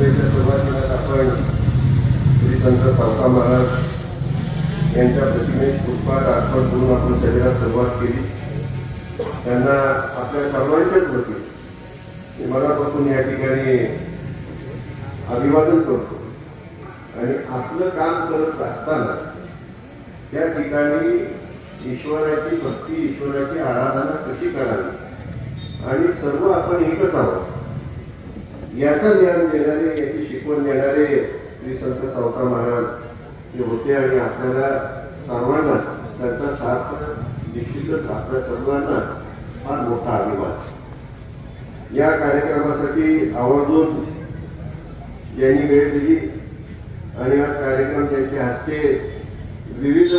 सभेच्या सुरुवातीला आपण श्री संत महाराज यांच्या प्रतिमेस पुष्पहार अर्पण करून आपण सभेला सुरुवात केली. त्यांना आपल्या सर्वांच्याच वतीने मनापासून या ठिकाणी अभिवादन करतो. आणि आपलं काम करत असताना त्या ठिकाणी ईश्वराची भक्ती ईश्वराची आराधना कशी करावी? आणि सर्व आपण एकच आहोत. याचं ज्ञान देणारे याची शिकवण देणारे श्री संत सावका महाराज हे होते आणि आपल्याला सर्वांना त्यांचा साथ निश्चितच आपल्या सर्वांना फार मोठा अभिमान. या कार्यक्रमासाठी आवर्जून ज्यांनी वेळ दिली आणि हा कार्यक्रम त्यांच्या हस्ते विविध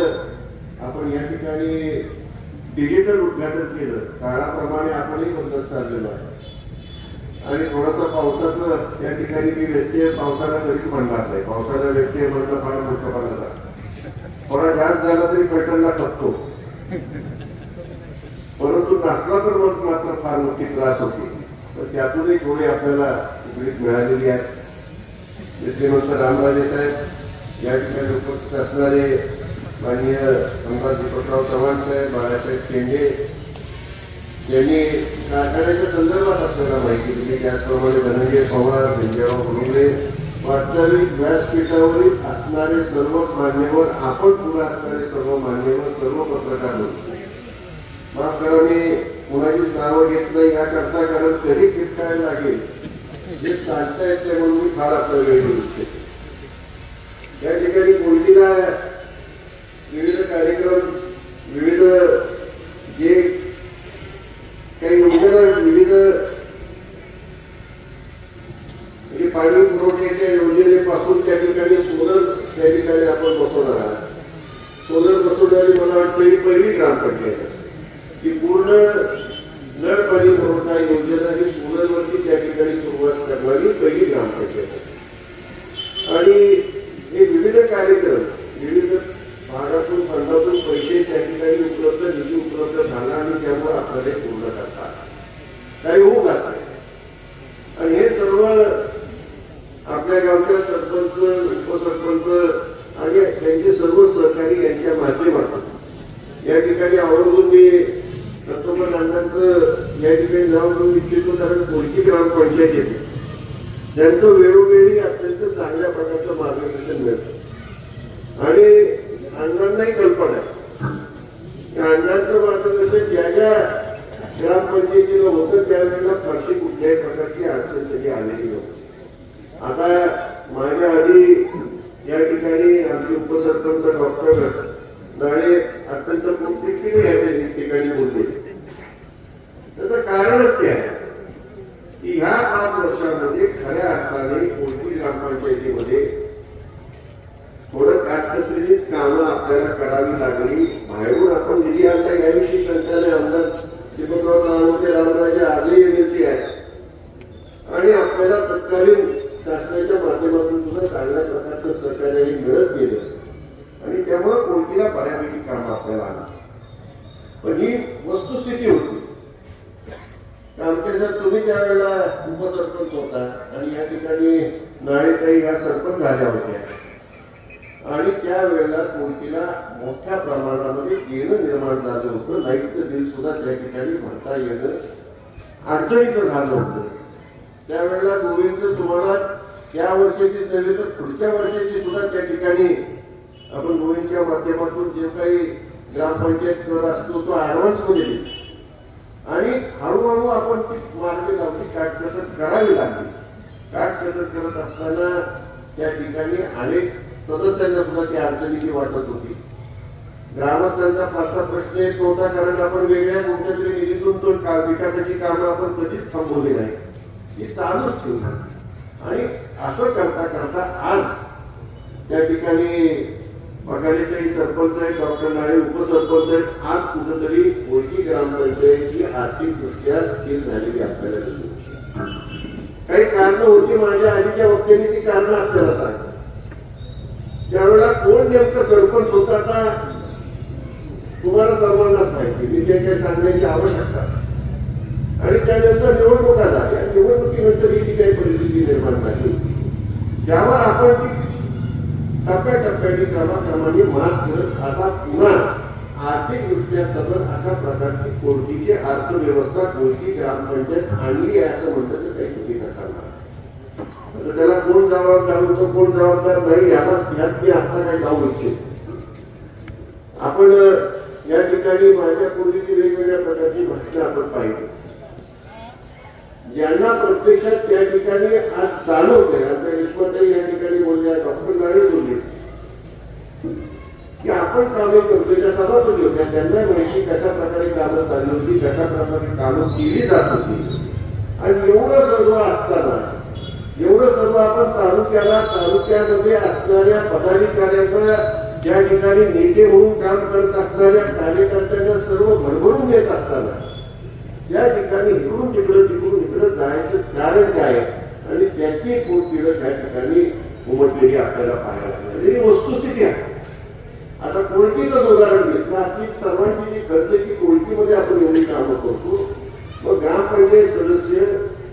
आपण या ठिकाणी डिजिटल उद्घाटन केलं. काळाप्रमाणे आपणही बदलत चाललेलो आहे आणि थोडासा पावसाचं या ठिकाणी मी व्यत्यय पावसाला तरी म्हणणार नाही पावसाचा व्यत्यय म्हणणं फार मोठं पडत थोडा जास्त झाला तरी पेट्रोलला खपतो. परंतु नसला तर मग मात्र फार मोठी त्रास होती. तर त्यातूनही थोडी आपल्याला उघडीत मिळालेली आहे. श्रीमंत रामराजे साहेब या ठिकाणी उपस्थित असणारे माननीय आमदार दीपकराव चव्हाण साहेब बाळासाहेब शेंडे यांनी कारखान्याच्या संदर्भात आपल्याला माहिती दिली त्याचप्रमाणे धनंजय पवार भिंजराव गुरुले वास्तविक व्यासपीठावरील असणारे सर्व मान्यवर आपण पुढे असणारे सर्व मान्यवर सर्व पत्रकार माफ करा मी कुणाचीच नावं घेत नाही याकरता कारण तरी किटकायला लागेल? जे सांगता येते म्हणून मी फार आपला वेळ या ठिकाणी कोणतीला विविध कार्यक्रम विविध जे काही योजना विविध म्हणजे पाणी पुरवठ्याच्या योजनेपासून त्या ठिकाणी सोलर त्या ठिकाणी आपण बसवणार आहात सोलर बसवणारी मला वाटतं ही पहिली ग्रामपंचायत आहे. की पूर्ण नळ पाणी पुरवठा योजना ही सोलरवरती त्या ठिकाणी सुरुवात करणारी पहिली ग्रामपंचायत आहे. आणि हे विविध कार्यक्रम विविध भागातून फंडातून पैसे त्या ठिकाणी उपलब्ध निधी उपलब्ध झाला आणि त्यामुळे आपल्याला हे पूर्ण करतात काही होऊ घातलंय आणि हे सर्व आपल्या गावच्या सरपंच उपसरपंच आणि त्यांचे सर्व सहकारी यांच्या माध्यमातून या ठिकाणी आवर्जून मी दत्तोबा अण्णांचं या ठिकाणी नाव घेऊ इच्छितो कारण कोणती ग्रामपंचायत येते त्यांचं वेळोवेळी अत्यंत चांगल्या प्रकारचं मार्गदर्शन मिळतं आणि अण्णांनाही कल्पना आहे त्या अण्णांचं मार्गदर्शन ज्या ज्या ग्रामपंचायतीला होतं त्यावेळेला फारशी कुठल्याही प्रकारची अडचण तरी आलेली नव्हती आता माझ्या आधी या ठिकाणी आमचे उपसरपंच डॉक्टर नाळे अत्यंत प्रत्यक्षिने या ठिकाणी बोलले त्याचं कारणच ते आहे की ह्या पाच वर्षामध्ये खऱ्या अर्थाने कोणती ग्रामपंचायतीमध्ये थोडं काटकसरीच कामं आपल्याला करावी लागली. बाहेरून आपण निधी आणता याविषयी शंकाने आमदार दीपकराव चव्हाण रामराजे आजही एमएलसी आहे आणि आपल्याला तत्कालीन शासनाच्या माध्यमातून सुद्धा चांगल्या प्रकारचं सहकार्यही मिळत गेलं. आणि त्यामुळे कोणतीला बऱ्यापैकी काम आपल्याला आलं. पण ही वस्तुस्थिती होती. आमचे सर तुम्ही त्यावेळेला उपसरपंच होता आणि या ठिकाणी नाळेताई या सरपंच झाल्या होत्या. आणि त्यावेळेला कोणतीला मोठ्या प्रमाणामध्ये देणं निर्माण झालं होतं. लाईटचं बिल सुद्धा त्या ठिकाणी भरता येणं अडचणीचं झालं होतं. त्यावेळेला गोविंद तुम्हाला त्या वर्षाची नव्हे तर पुढच्या वर्षाची सुद्धा त्या ठिकाणी आपण गोविंदच्या माध्यमातून जे काही ग्रामपंचायत कर असतो तो ॲडव्हान्समध्ये देतो. आणि हळूहळू आपण ती मार्गे लावली काटकसर करावी लागली. काटकसर करत असताना त्या ठिकाणी अनेक सदस्यांना सुद्धा ती अडचणीची वाटत होती. ग्रामस्थांचा फारसा प्रश्न येत नव्हता कारण आपण वेगळ्या कोणत्या तरी निधीतून तो का विकासाची कामं आपण कधीच थांबवली नाही ही चालूच ठेवली. आणि असं करता करता आज त्या ठिकाणी बघायला सरपंच आहेत डॉक्टर नाळे उपसरपंच आहेत. आज कुठंतरी ओळखी ग्रामपंचायतची आर्थिकदृष्ट्या स्थिर झालेली आपल्याला दिसून काही कारण होती माझ्या आधीच्या वक्त्यांनी ती कारण आपल्याला सांग त्यावेळेला कोण नेमकं सरपंच होता का तुम्हाला सर्वांनाच माहिती. मी जे काही सांगण्याची आवश्यकता. आणि त्यानंतर निवडणुका झाल्या. निवडणुकीनंतर ही जी काही परिस्थिती निर्माण झाली त्यावर आपण ती टप्प्याटप्प्याने क्रमाक्रमाने मात करत आता पुन्हा आर्थिक दृष्ट्या अशा प्रकारची कोणतीची अर्थव्यवस्था कोणती ग्रामपंचायत आणली आहे असं म्हणतात तर काही चुकी करणार त्याला कोण जबाबदार होतो कोण जबाबदार नाही याला यात मी आता काही जाऊ इच्छित आपण या ठिकाणी माझ्या पूर्वीची वेगवेगळ्या प्रकारची भाषणं आपण पाहिली. ज्यांना प्रत्यक्षात त्या ठिकाणी आज जाणवते आता विश्वताई या ठिकाणी बोलल्या डॉक्टर नारायण बोलले. की आपण कामे करतो त्या सभासदी होत्या त्यांना माहिती कशा प्रकारे कामं चालली होती कशा प्रकारे कामं केली जात होती. आणि एवढं सर्व असताना एवढं सर्व आपण तालुक्याला तालुक्यामध्ये असणाऱ्या पदाधिकाऱ्यांना ज्या ठिकाणी नेते म्हणून काम करत असणाऱ्या कार्यकर्त्यांना सर्व भरभरून देत असताना त्या ठिकाणी इकडून तिकडं तिकडून इकडं जायचं कारण काय? आणि त्याची पोटपिढं त्या ठिकाणी उमटलेली आपल्याला पाहायला मिळाली ही वस्तुस्थिती आहे. आता कोळकीचं उदाहरण घेतलं आजची सर्वांची जी गरजेची कोळकीमध्ये आपण एवढी कामं करतो? मग ग्रामपंचायत सदस्य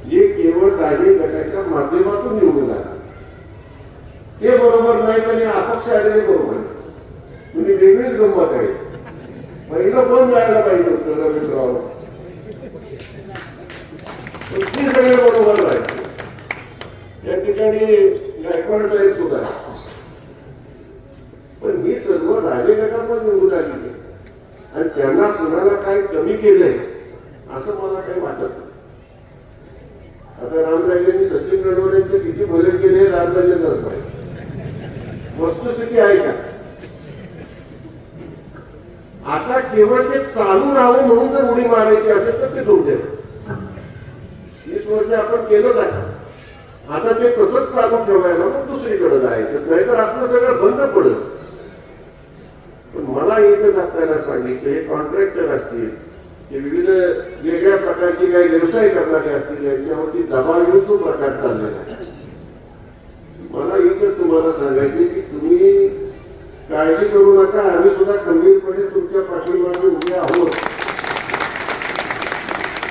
हे केवळ काही गटाच्या माध्यमातून निवडून आले. ते बरोबर नाही आणि अपक्ष आलेले बरोबर म्हणजे वेगळीच गंमत आहे. पहिलं पण जायला पाहिजे होतं रवींद्रराव पण सगळे बरोबर राहायचे. या ठिकाणी गायकवाड साहेब सुद्धा पण ही सर्व राजगटावर निवडून आली आणि त्यांना कुणाला काय कमी केलंय असं मला काही वाटत नाही आता रामराजेंनी सचिन रणवरेंचे किती भले केले रामराजेंनाच माहिती वस्तुस्थिती आहे का आता केवळ ते चालू राहावं म्हणून जर उडी मारायची असेल तर ते तुमचे वीस वर्ष आपण केलंच आहे आता ते कसंच चालू ठेवायला मग दुसरीकडे जायचं नाहीतर आपलं सगळं बंद पडत पण मला एकच आपल्याला सांगितलं हे कॉन्ट्रॅक्टर असतील ते विविध वेगळ्या प्रकारचे काही व्यवसाय करणारे असतील यांच्यावरती दबाव येऊन तो प्रकार चाललेला आहे मला एकच तुम्हाला सांगायचे की तुम्ही काळजी करू नका आम्ही सुद्धा खंबीरपणे तुमच्या पाठीमागे उभे आहोत.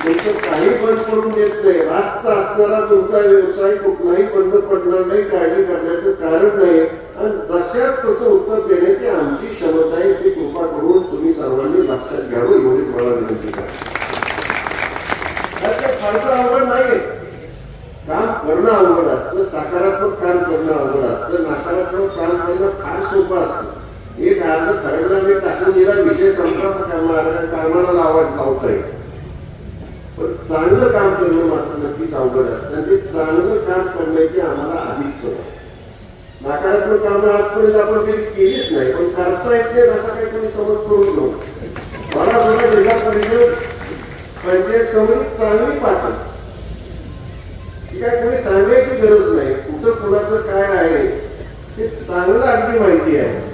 तुमचं काही बंद पडून देत नाही. रास्त असणारा तुमचा व्यवसाय कुठलाही बंद पडणार नाही काळजी करण्याचं कारण नाही. आणि जशात तसं उत्तर देण्याची आमची क्षमता आहे ती कृपा करून तुम्ही सर्वांनी लक्षात घ्यावं एवढी मला विनंती करा त्यात काही फारसं अवघड नाहीये. काम करणं अवघड असतं सकारात्मक काम करणं अवघड असतं नकारात्मक काम करणं फार सोपं असतं. एक अर्ध खरडला टाकून दिला विषय संपला कामाला लावत लावता येईल. पण चांगलं काम करणं मात्र नक्कीच अवघड असतं आणि ते चांगलं काम करण्याची आम्हाला अधिक सोय नकारात्मक कामं आजपर्यंत आपण कधी केलीच नाही पण करता येत नाही असा काही कोणी समज करून नव्हतं मला जरा जिल्हा परिषद पंचायत समिती चांगली पाठवली काय कोणी सांगायची गरज नाही. कुठं कुणाचं काय आहे ते चांगलं अगदी माहिती आहे.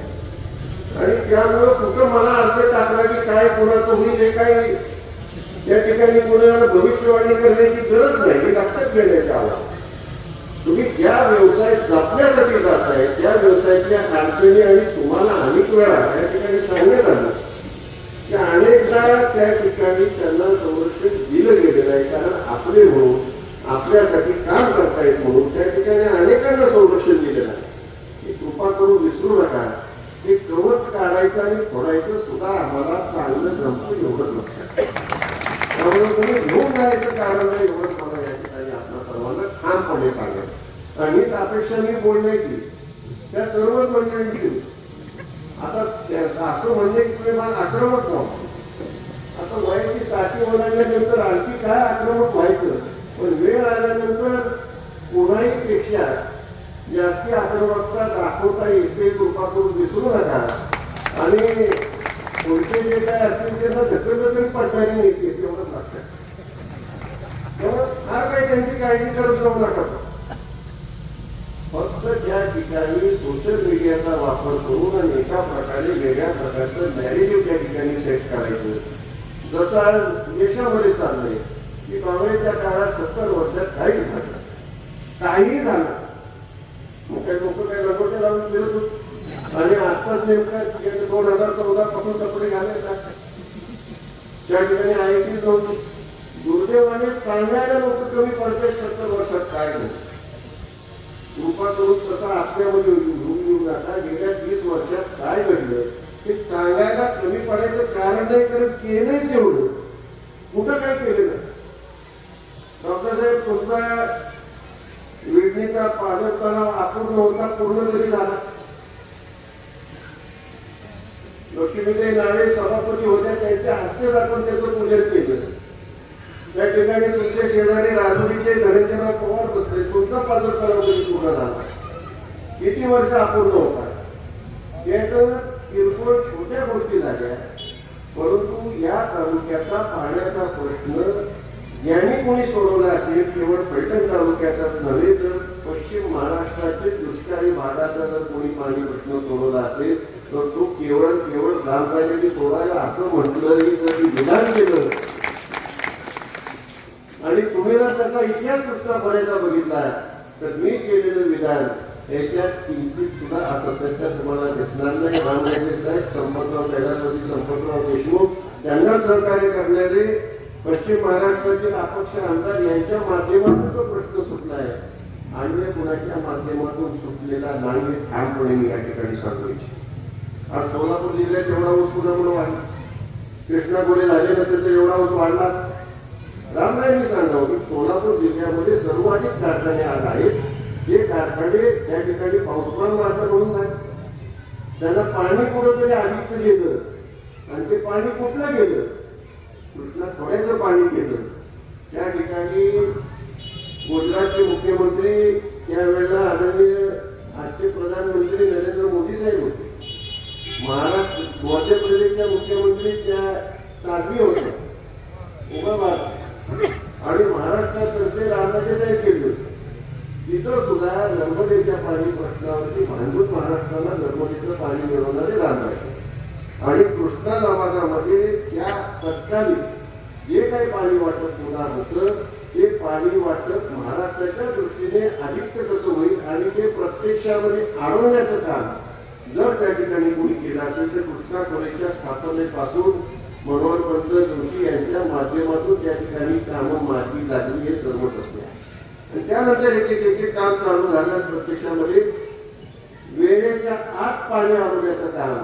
आणि त्यामुळं कुठं मला अर्ज टाकला की काय कोणाचं होईल हे काही या ठिकाणी कोणाला भविष्यवाणी करण्याची गरज नाही हे लक्षात घेण्यात आलं तुम्ही ज्या व्यवसाय जपण्यासाठी जाताय त्या व्यवसायातल्या अडचणी आणि तुम्हाला अनेक वेळा त्या ठिकाणी सांगण्यात आलं. की अनेकदा त्या ठिकाणी त्यांना संरक्षण दिलं गेलेलं आहे कारण आपले म्हणून आपल्यासाठी काम करतायत म्हणून त्या ठिकाणी अनेकांना संरक्षण दिलेलं आहे. कृपा करून विसरू नका. हे कवच काढायचं आणि फोडायचं सुद्धा आम्हाला चांगलं जमतं एवढंच लक्षात. त्यामुळे तुम्ही घेऊन जायचं कारण नाही एवढंच मला या ठिकाणी आपल्या सर्वांना ठामपणे सांगायचं आणि हीच अपेक्षा मी बोलण्याची त्या सर्वच मंडळींची होती. आता त्या- असं म्हणजे की तुम्ही मला आक्रमक व्हावं आता वयाची साठी ओलांडल्यानंतर आणखी काय आक्रमक व्हायचं पण वेळ आल्यानंतर पुन्हाही पेक्षा जास्ती आक्रमकता दाखवता येते कृपा करून विसरू नका आणि पुढचे जे काय असतील त्यांना ढकललं तरी पडणारी येते तेवढंच लक्षात त्यामुळे फार काही त्यांची काळजी करत जाऊ नका फक्त ज्या ठिकाणी सोशल मीडियाचा वापर करून आणि एका प्रकारे वेगळ्या प्रकारचं नॅरेटिव्ह त्या ठिकाणी सेट करायचं जसा आज देशामध्ये चाललंय की काँग्रेसच्या काळात सत्तर वर्षात काही झालं काही झालं मग काही लोक काही लगोटे लावून फिरत आणि आत्ताच नेमकं दोन हजार चौदा पासून कपडे घालायचे त्या ठिकाणी आय टी नव्हती दुर्दैवाने सांगायला लोक कमी पडतात सत्तर वर्षात काय कृपा करून तसा आपल्यामध्ये घेऊन घेऊन नका गेल्या वीस वर्षात काय घडलं? हे सांगायला कमी पडायचं कारण नाही कारण केलंच एवढं. कुठं काय केलं नाही? डॉक्टर साहेब तुमचा विडणीचा पालक तणाव अपूर्ण होता पूर्ण जरी झाला. लक्ष्मीताई नाळे सभापती होत्या त्यांच्या हस्तेच आपण त्याचं पूजन केलं. त्या ठिकाणी तुमचे शेजारी राजुरीचे धनंजयराव पवार बसले. तुमचा पालक तणाव तरी पूर्ण झाला. किती वर्ष अपूर्ण होता? याचं किरकोळ छोट्या गोष्टी झाल्या. परंतु या तालुक्याचा पाण्याचा प्रश्न ज्यांनी कोणी सोडवला असेल केवळ पैठण तालुक्याचाच नव्हे तर पश्चिम महाराष्ट्राचे दुष्काळी भागाचा जर कोणी पाणी प्रश्न सोडवला असेल तर तो केवळ केवळ ग्रामपंचायती सोडायला असं म्हटलं तर विधान केलं आणि तुम्ही जर त्याचा इतिहास दृष्ट्या बऱ्याचा बघितला तर मी केलेलं विधान याच्यात किंचित सुद्धा असातत्य तुम्हाला दिसणार नाही. रामराजे साहेब संपतराव कैलासवादी संपतराव देशमुख त्यांना सहकार्य करणारे पश्चिम महाराष्ट्रातील अपक्ष आमदार यांच्या माध्यमातून तो प्रश्न सुटला आहे. आणि कुणाच्या माध्यमातून सुटलेला नाही ठामपणे मी या ठिकाणी सांगू इच्छितो. आज सोलापूर जिल्ह्यात एवढा ऊस पुन्हा वाढला. कृष्णा गोरे झाले नसेल तर एवढा ऊस वाढला. रामरायांनी सांगावं की सोलापूर जिल्ह्यामध्ये सर्वाधिक कारखाने आज आहेत. जे कारखाने त्या ठिकाणी पाऊसमान मार्ग म्हणून नाही. त्यांना पाणी कुठंतरी आधीच गेलं. आणि ते पाणी कुठलं गेलं? कृष्णा खोऱ्याचं पाणी गेलं. त्या ठिकाणी गुजरातचे मुख्यमंत्री त्यावेळेला आदरणीय आजचे प्रधानमंत्री नरेंद्र मोदी साहेब होते. महाराष्ट्र मध्य प्रदेशच्या मुख्यमंत्री त्या साधवी होत्या. उमाबाद आणि महाराष्ट्रातर्फे रामराजे साहेब केले तिथं सुद्धा नर्मदेच्या पाणी प्रश्नावरती भांडून महाराष्ट्राला नर्मदेचं पाणी मिळवणारे रामराजे आणि कृष्णा नवाजामध्ये त्या तत्काली जे काही पाणी वाटप होणार होतं ते पाणी वाटप महाराष्ट्राच्या दृष्टीने अधिक कसं होईल आणि ते प्रत्यक्षामध्ये आणवण्याचं काम जर त्या ठिकाणी कोणी केलं असेल तर कृष्णा खोरेच्या स्थापनेपासून मनोहर पंत जोशी यांच्या माध्यमातून त्या ठिकाणी कामं मार्गी लागली हे सर्व त्यानंतर एक एक एक काम चालू झालं प्रत्यक्षामध्ये. वेळेच्या आत पाणी आणण्याचं काम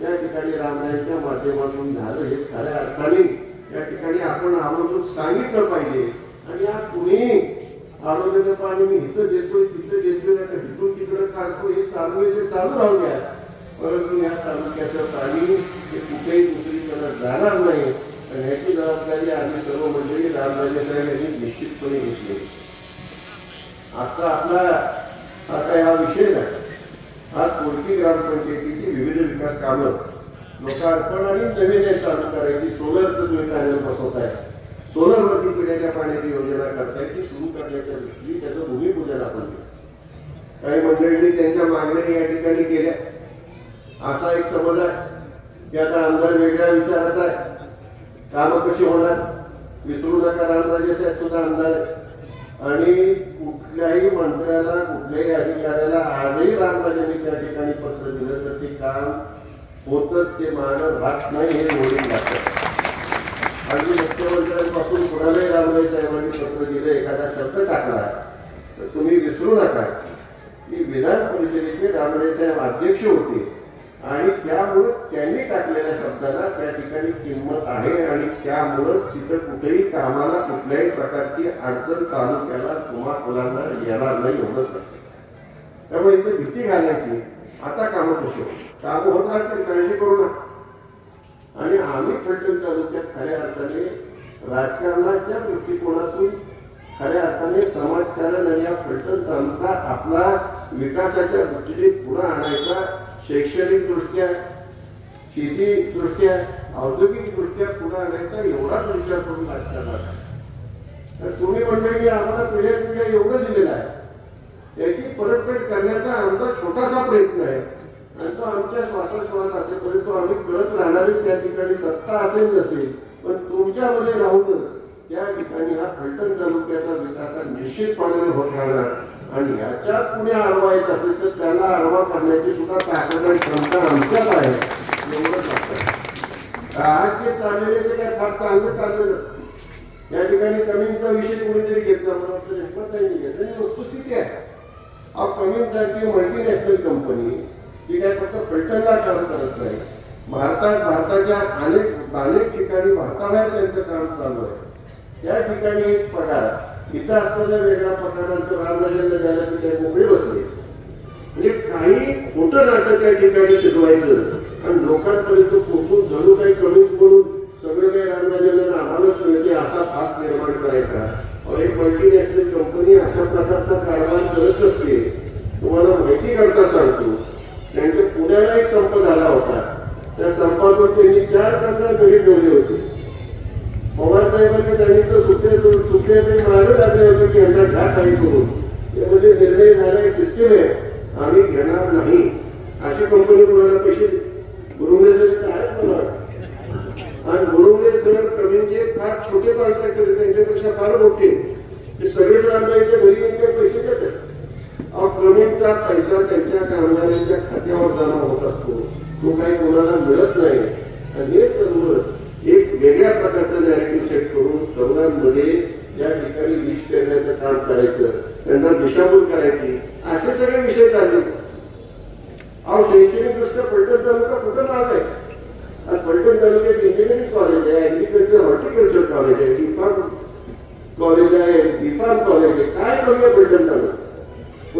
त्या ठिकाणी रामरायांच्या माध्यमातून झालं हे खऱ्या अर्थाने. त्या ठिकाणी आपण आवर्जून सांगितलं पाहिजे. आणि आज कुणी आरोग्याचं पाणी मी इथं देतोय तिथं देतोय आता इथून तिकडं काढतो हे चालू आहे ते चालू राहू द्या. परंतु या तालुक्याचं पाणी हे कुठेही दुसरीकडे जाणार नाही. आणि ह्याची जबाबदारी आम्ही सर्व मंडळी रामराजे साहेब यांनी निश्चितपणे घेतली आता आपला आता हा विषय नाही. आज कोणती ग्रामपंचायतीची विविध विकास कामं लोकार्पण आणि नवीन चालू करायची सोलरचं तुम्ही पॅनल आहे सोलरवरती पिण्याच्या पाण्याची योजना करताय ती सुरू करण्याच्या दृष्टीने त्याचं भूमिपूजन आपण केलं. काही मंडळींनी त्यांच्या मागण्या या ठिकाणी केल्या. असा एक समज आहे. की आता आमदार वेगळ्या विचाराचा आहे. कामं कशी होणार? विसरू नका रामराजे साहेब सुद्धा आमदार आहे. आणि कुठल्याही मंत्र्याला कुठल्याही अधिकाऱ्याला आजही रामराजांनी त्या ठिकाणी पत्र दिलं तर ते काम होतच ते मानत राहत नाही हे जोडून लागतं आणि मुख्यमंत्र्यांपासून कुणालाही रामराजे साहेबांनी पत्र दिलं एखादा शब्द टाकला तर तुम्ही विसरू नका. की विधान परिषदेचे रामराजे साहेब अध्यक्ष होते. आणि त्यामुळे त्यांनी टाकलेल्या शब्दाला त्या ठिकाणी किंमत आहे आणि त्यामुळं तिथं कुठेही कामाला कुठल्याही प्रकारची अडचण तालुक्याला किंवा मुलांना येणार नाही एवढंच त्यामुळे इथे भीती घालायची आता कामं कशी होत कामं होत राहतील काळजी करू नका. आणि आम्ही फलटण तालुक्यात खऱ्या अर्थाने राजकारणाच्या दृष्टिकोनातून खऱ्या अर्थाने समाजकारण आणि या फलटण तालुका आपला विकासाच्या दृष्टीने पुढे आणायचा शैक्षणिक दृष्ट्या औद्योगिकदृष्ट्या दृष्ट्या औद्योगिक दृष्ट्या पुढे आणायचा एवढाच विचार करून राजकारणात तर तुम्ही म्हणताय की आम्हाला पिढ्या पिढ्या एवढं दिलेलं आहे. त्याची परतफेड करण्याचा आमचा छोटासा प्रयत्न आहे. आणि तो आमच्या श्वासोश्वास असेपर्यंत आम्ही करत राहणारी त्या ठिकाणी सत्ता असेल नसेल पण तुमच्यामध्ये राहूनच त्या ठिकाणी हा फलटण तालुक्याचा विकास निश्चितपणाने निश्चितपणे होत राहणार. आणि ह्याच्यात कुणी आडवा येत असेल तर त्याला आडवा करण्याची सुद्धा ताकद आणि क्षमता आमच्यात आहे. एवढंच आज जे चाललेले ते काय फार चांगलं चाललेलं. या ठिकाणी कमींचा विषय कुणीतरी घेतला मला वाटतं घेतलं. ही वस्तुस्थिती आहे. अहो कमी मल्टीनॅशनल कंपनी ही काय फक्त फलटणला काम करत नाही. भारतात भारताच्या अनेक अनेक ठिकाणी भारताबाहेर त्यांचं काम चालू आहे. त्या ठिकाणी एक पगार. तिथं असताना वेगळ्या पगारांचं रामराजांना द्यायला तिथे मोकळे बसले. म्हणजे काही खोटं नाटक त्या ठिकाणी शिकवायचं. आणि लोकांपर्यंत पोहोचून जणू काही कमी करून सगळं काही रामराजांना आम्हालाच मिळते असा फास निर्माण करायचा. अहो, एक मल्टीनॅशनल कंपनी अशा प्रकारचा कारभार करत असते. तुम्हाला माहिती करता सांगतो. त्यांच्या पुण्याला एक संप झाला होता. त्या संपावर त्यांनी चार कामगार घरी ठेवले होते. पवार साहेबांनी सांगितलं सुटले सुप्रियाकडे मागे लागले होते की यांना घ्या काही करून. यामध्ये म्हणजे निर्णय झाला एक सिस्टीम आहे. आम्ही घेणार नाही. अशी कंपनी तुम्हाला पैसे गुरुंगे सर आहेत मला आणि गुरुंगे सर कमीचे फार छोटे कॉन्ट्रॅक्टर आहेत त्यांच्यापेक्षा फार मोठे. ते सगळे रामरायच्या घरी येऊन पैसे देतात. अहो कमीचा पैसा त्यांच्या कामगारांच्या खात्यावर जमा होत असतो. तो काही कोणाला मिळत नाही. आणि हे सर्व नॅरेटिव्ह सेट करून तरुणांमध्ये ज्या ठिकाणी विष करण्याचं काम करायचं त्यांना दिशाभूल करायची असे सगळे विषय चालले. अहो शैक्षणिक दृष्ट्या फलटण तालुका कुठं नाव आहे? आज पलटण तालुक्यात इंजिनिअरिंग कॉलेज आहे ऍग्रिकल्चर हॉर्टिकल्चर कॉलेज आहे बीफार्म कॉलेज आहे बीफार्म कॉलेज आहे. काय करूया पलटण तालुका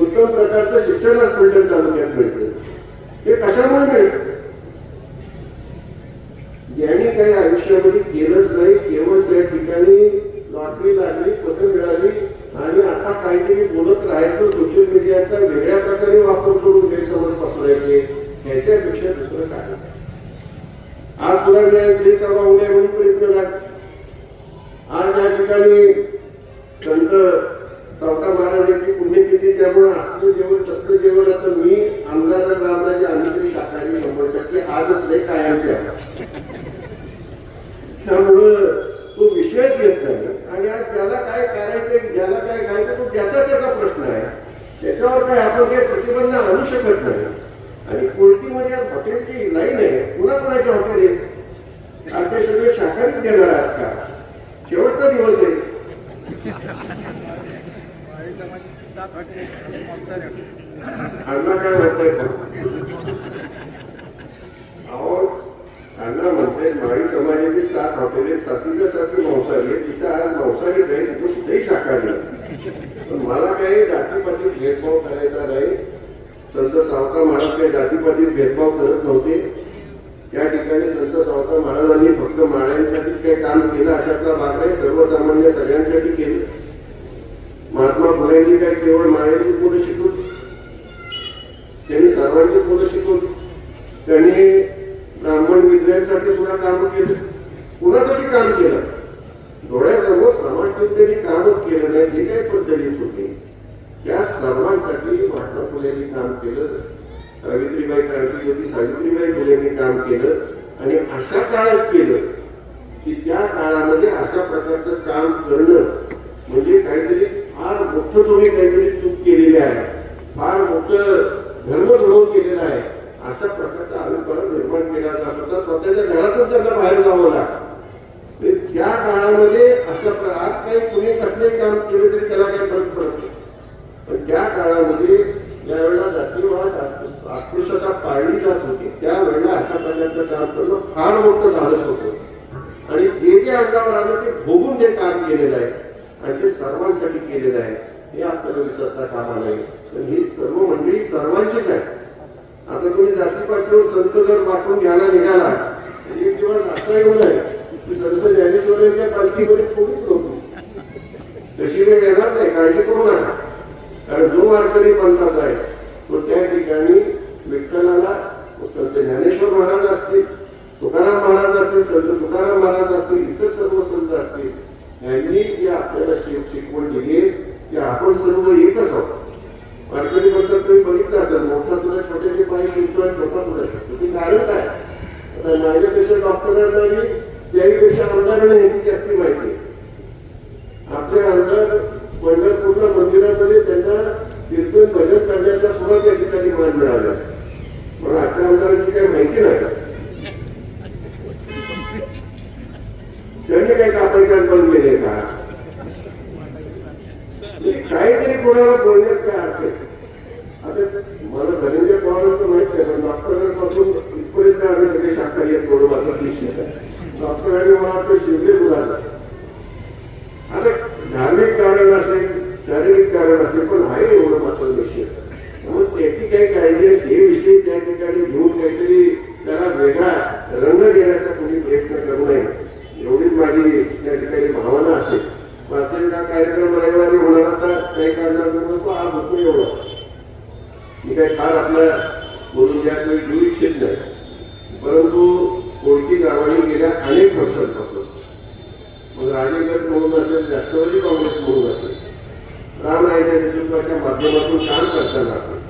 उत्तम प्रकारचं शिक्षण आज फलटण तालुक्यात मिळतं हे कशामुळे मिळतं ज्यांनी काही आयुष्यामध्ये केलंच नाही केवळ त्या ठिकाणी लॉटरी लागली पदं मिळाली आणि आता काहीतरी बोलत राहायचं सोशल मीडियाचा वेगळ्या प्रकारे वापर करून गैरसमज पसरायचे ह्याच्यापेक्षा दुसरं काय आज तुला गैरसभा उद्या म्हणून प्रयत्न झाला आज या ठिकाणी संत चौथा महाराजांची पुण्यतिथी त्यामुळे असलं जेवण तसलं जेवण आता मी आमदार रामराजे आम्ही तरी शाकाहारी शंभर टक्के आजच नाही कायमचे आहे त्यामुळं तो विषयच घेत नाही आणि आज ज्याला काय करायचंय ज्याला काय खायचं तो त्याचा त्याचा प्रश्न आहे त्याच्यावर काय आपण काही प्रतिबंध आणू शकत नाही आणि कोर्टीमध्ये आज हॉटेलची लाईन आहे पुन्हा कोणाचे हॉटेल आहे आज ते सगळे शाकाहारीच देणार आहात का शेवटचा दिवस आहे अण्णा काय म्हणताय अहो अण्णा म्हणते माळी समाजाची सात हॉटेल सातीच्या साती मांसाहारी आहे तिथं आज मांसाहारीच आहे तिथं कुठेही पण मला काही जातीपातीत भेदभाव करायचा नाही. संत सावता महाराज काही जातीपातीत भेदभाव करत नव्हते. त्या ठिकाणी संत सावता महाराजांनी फक्त माळ्यांसाठीच काही काम केलं अशातला भाग नाही सर्वसामान्य सगळ्यांसाठी केलं. महात्मा फुलेंनी काय केवळ माळ्यांची पुढे शिकून त्यांनी सर्वांची पुढे शिकून त्यांनी ब्राह्मण विद्यांसाठी सुद्धा काम केलं. कुणासाठी काम केलं? डोळ्यासमोर सर्व त्यांनी कामच केलं नाही जे काही पद्धतीत होते त्या सर्वांसाठी महात्मा फुलेंनी काम केलं सावित्रीबाई क्रांतीज्योती सावित्रीबाई फुलेंनी काम केलं आणि अशा काळात केलं की त्या काळामध्ये अशा प्रकारचं काम करणं म्हणजे काहीतरी फार मोठं तुम्ही काहीतरी चूक केलेली आहे फार मोठं धर्म केलेलं आहे अशा प्रकारचा अभिप्राय निर्माण केला जात होता. स्वतःच्या घरातून त्यांना बाहेर जावं लागतं त्या काळामध्ये अशा आज काही कुणी कसलंही काम केलं तरी त्याला काही फरक पडत नाही. पण त्या काळामध्ये ज्या वेळेला जातीवाद पाळली जात होती त्यावेळेला अशा प्रकारचं काम करणं फार मोठं झालंच होतं. आणि जे जे अंगावर आलं ते भोगून ते काम केलेलं आहे. आणि ते सर्वांसाठी केलेलं आहे. हे आपल्याला विसरता कामा नाही पण ही सर्व मंडळी सर्वांचीच आहे आता तुम्ही जातीपातीवर संत जर वाटून घ्यायला निघाला म्हणजे एक दिवस असा येऊ नये. मी संत ज्ञानेश्वरांच्या पालखीमध्ये कोणीच नव्हतो तशी वेळ येणार नाही काळजी करू नका कारण जो वारकरी पंथाचा आहे तो त्या ठिकाणी विठ्ठलाला संत ज्ञानेश्वर महाराज असतील तुकाराम महाराज असतील संत तुकाराम महाराज असतील इतर सर्व संत असतील यांनी जी आपल्याला शिकवण दिली की आपण सर्व एकच आहोत वारकरी म्हणतात तुम्ही बघितलं असेल मोठा तुला छोट्याचे पाय शिकतो आणि छोटा तुला शिकतो ती कारण काय आता माझ्यापेक्षा डॉक्टरांना यावेळी पेक्षा आमदारांना ह्याची जास्ती माहिती आहे. आपले आमदार पंढरपूरच्या मंदिरामध्ये त्यांना कीर्तन भजन करण्याचा सुद्धा त्या ठिकाणी मान मिळाला पण आजच्या आमदारांची काही माहिती नाही त्यांनी काही कापायचे बंद केले का म्हणजे काहीतरी कोणाला बोलण्यात काय अर्थ आहे आता मला धनंजय पवारांचं माहीत आहे पण डॉक्टरांपासून इथपर्यंत आम्ही सगळे शाकाहारी आहेत बरोबर निश्चित आहे डॉक्टर आणि मला वाटतं शिवले मुलाला आता धार्मिक कारण असेल शारीरिक कारण असेल पण आहे एवढं मात्र विषय म्हणून त्याची काही काळजी हे विषय त्या ठिकाणी घेऊन काहीतरी त्याला वेगळा रंग देण्याचा कोणी प्रयत्न करू नये. एवढीच माझी त्या ठिकाणी भावना असेल. मग कार्यक्रम रविवारी होणार आता काही कारणामुळे तो आज होतो एवढा. मी काही फार आपल्या बोलून या वेळी घेऊ इच्छित नाही. परंतु कोणती गावाने गेल्या अनेक वर्षांपासून. मग राजगड म्हणून असेल राष्ट्रवादी काँग्रेस म्हणून असेल रामरायच्या नेतृत्वाच्या माध्यमातून काम करताना असेल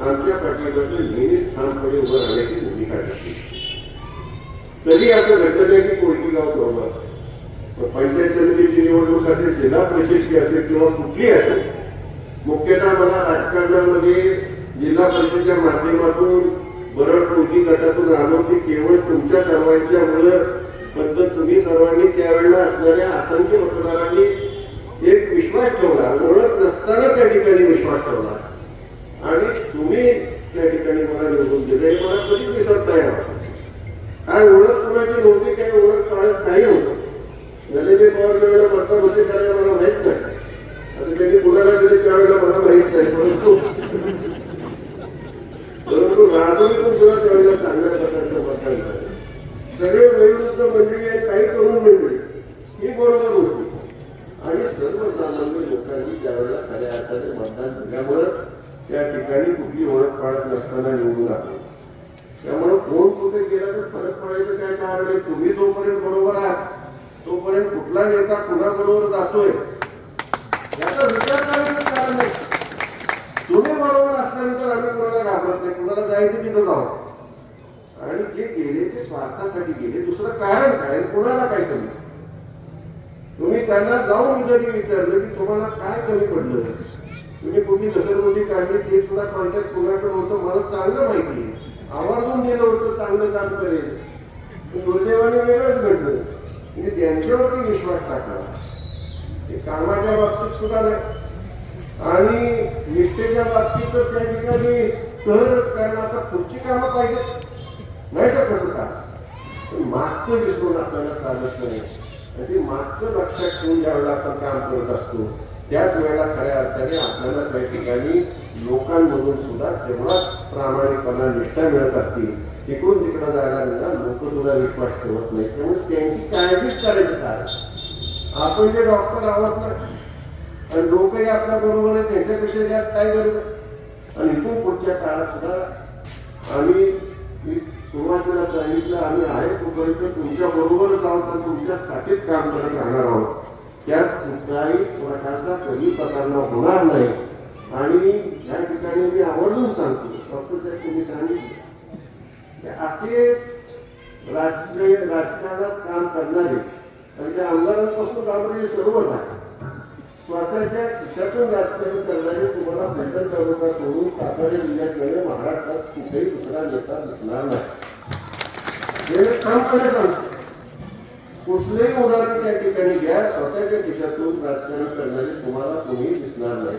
आमच्या पाठीबद्दल नेहमीच ठामपणे उभं राहण्याची भूमिका घेतली. कधी असं घडलं नाही की कोणती गाव बरोबर मग पंचायत समितीची निवडणूक असेल जिल्हा परिषदची असेल किंवा कुठली असेल मुख्यतः मला राजकारणामध्ये जिल्हा परिषदेच्या माध्यमातून बरं कृती गटातून आलो की केवळ तुमच्या सर्वांच्या मुलं बद्दल तुम्ही सर्वांनी त्यावेळेला असणाऱ्या असंख्य मतदारांनी एक विश्वास ठेवला ओळख नसताना त्या ठिकाणी विश्वास ठेवला. आणि तुम्ही त्या ठिकाणी मला निवडून दिले हे मला कधी विसरता येणार काय ओळख समाजाची नोकरी काही ओळख काढत नाही होतं झालेले पवार त्यावेळेला मतदार बसे करायला मला माहीत नाही. आता त्यांनी कुणाला दिले त्यावेळेला मला माहीत नाही. परंतु परंतु राजून सुद्धा त्यावेळेला चांगल्या प्रकारचं मतदान झालं सगळे वयोवृद्ध म्हणजे मंडळी आणि काही तरुण मंडळी ही बरोबर होती आणि सर्वसामान्य लोकांनी त्यावेळेला खऱ्या अर्थाने मतदान दिल्यामुळं त्या ठिकाणी कुठली ओळख पाळत नसताना निवडून आले. त्यामुळे कोण कुठे गेला तर फरक पडायचं काय कारण आहे? तुम्ही जोपर्यंत बरोबर आहात. तोपर्यंत कुठला नेता कुणाबरोबर जातोय? याचा विचार करायचं कारण नाही तुम्ही बरोबर असल्यानंतर आम्ही कुणाला नाही कुणाला जायचं तिथं जाऊ आणि जे गेले ते स्वार्थासाठी गेले. दुसरं कारण काय? कोणाला काय कमी? तुम्ही त्यांना जाऊन जरी विचारलं की तुम्हाला काय कमी पडलं? तुम्ही कुठली घसरगुंडी काढली ते सुद्धा कॉन्टॅक्ट कुणाकडे होतं? मला चांगलं माहिती आहे. आवर्जून गेलं होतं चांगलं काम करेल. दुर्दैवाने वेगळंच घडलं. म्हणजे त्यांच्यावरती विश्वास टाकला ते कामाच्या बाबतीत सुद्धा नाही. आणि निष्ठेच्या बाबतीत तर त्या ठिकाणी सहजच कारण आता पुढची कामं पाहिजे. नाही तर कसं का मागचं विसरून आपल्याला चालत नाही. आणि ते मागचं लक्षात ठेवून ज्यावेळेला आपण काम करत असतो त्याच वेळेला खऱ्या अर्थाने आपल्याला काही ठिकाणी लोकांमधून सुद्धा तेवढाच प्रामाणिकपणा निष्ठा मिळत असतील तिकडून तिकडं जाणाऱ्यांना लोक सुद्धा विश्वास ठेवत नाही त्यामुळे त्यांची काळजीच करायची काय आपण जे डॉक्टर आहोत ना आणि लोकही आपल्या बरोबर आहे त्यांच्यापेक्षा जास्त काय गरज आहे? आणि इथून पुढच्या काळात सुद्धा आम्ही सुरुवातीला सांगितलं आम्ही आहे तोपर्यंत तुमच्या बरोबरच आहोत आणि तुमच्यासाठीच काम करत राहणार आहोत. त्यात कुठलाही प्रकारचा कधी प्रकारला होणार नाही. आणि या ठिकाणी मी आवर्जून सांगतो डॉक्टर साहेब तुम्ही सांगितलं. असे राजकीय राजकारणात काम करणारे आणि त्या आमदारांपासून लावणारे सर्वच आहे श्वासाच्या खिशातून राजकारण करणारे तुम्हाला पैठण तालुका सोडून सातारा जिल्ह्याकडे महाराष्ट्रात कुठेही दुसरा नेता दिसणार नाही. हे काम करत सांगतो कुठलेही उदाहरण त्या ठिकाणी घ्या स्वतःच्या खिशातून राजकारण करणारे तुम्हाला कोणीही दिसणार नाही.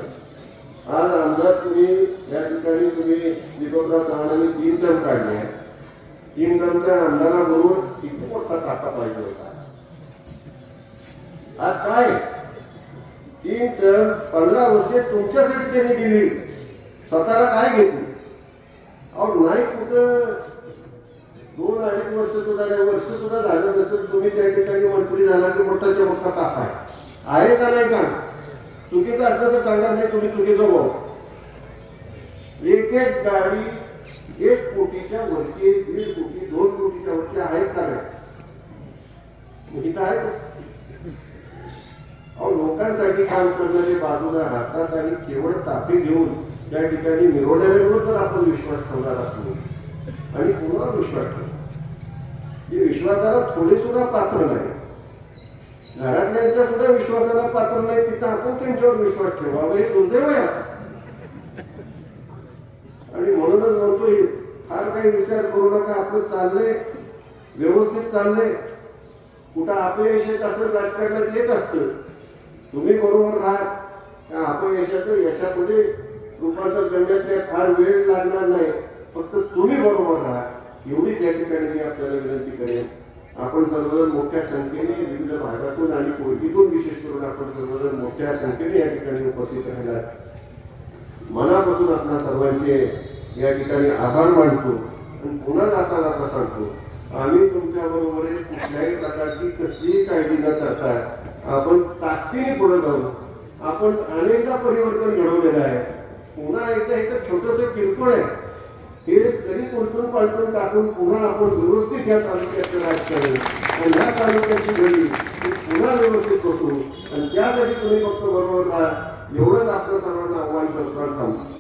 आज आमदार तुम्ही या ठिकाणी तुम्ही दीपकराव चव्हाणांनी तीन दम काढले आहेत. तीन टर्मच्या आमदाराबरोबर किती मोठा टाका पाहिजे होता. आज काय तीन टर्म पंधरा वर्षे तुमच्यासाठी त्यांनी दिली. स्वतःला काय घेतली? अहो नाही कुठं. दोन अडीच वर्ष सुद्धा वर्ष सुद्धा झालं नसेल तुम्ही त्या ठिकाणी मंत्री झाला की मोठाच्या मोठा ताप आहे आहे का नाही सांग चुकीचं असलं तर सांगा नाही तुम्ही चुकीचं भाऊ एक एक गाडी एक कोटीच्या वरची दीड कोटी दोन कोटीच्या वरची आहेत का नाही? इथं आहे का? अहो लोकांसाठी काम करणारे बाजूला राहतात आणि केवळ ताफी घेऊन त्या ठिकाणी निवडण्यावर तर आपण विश्वास ठेवणार असतो आणि पुन्हा विश्वास ठेवणार हे विश्वासाला थोडे सुद्धा पात्र नाही. घरातल्यांच्या सुद्धा विश्वासाला पात्र नाही तिथं आपण त्यांच्यावर विश्वास ठेवावा. हे दुर्दैव आहे आणि म्हणूनच म्हणतो फार काही विचार करू नका आपलं चाललंय व्यवस्थित चाललंय. कुठं अपयश येत असं राजकारणात येत असतं. तुम्ही बरोबर राहत अपयशाचं यशापुढे रूपांतर करण्यात फार वेळ लागणार नाही. फक्त तुम्ही बरोबर राहा. एवढी त्या ठिकाणी मी आपल्याला विनंती करेन. आपण सर्वजण मोठ्या संख्येने विविध भागातून आणि कोळकीतून विशेष करून आपण सर्वजण मोठ्या संख्येने या ठिकाणी उपस्थित राहिला मनापासून आपल्या सर्वांचे या ठिकाणी आभार मानतो आणि पुन्हा जाता जाता सांगतो. आम्ही तुमच्याबरोबर कुठल्याही प्रकारची कसलीही काळजी न करता आपण ताकदीने पुढे जाऊ. आपण अनेकदा परिवर्तन घडवलेलं आहे. पुन्हा एकदा एक छोटस किरकोळ आहे. हे तरी कोणतून पालटून टाकून पुन्हा आपण व्यवस्थित या तालुक्याचं राजकारण आणि या तालुक्याची घडी पुन्हा व्यवस्थित बसू आणि त्यासाठी तुम्ही फक्त बरोबर राहा एवढंच आपलं सर्वांना आव्हान करतो आणि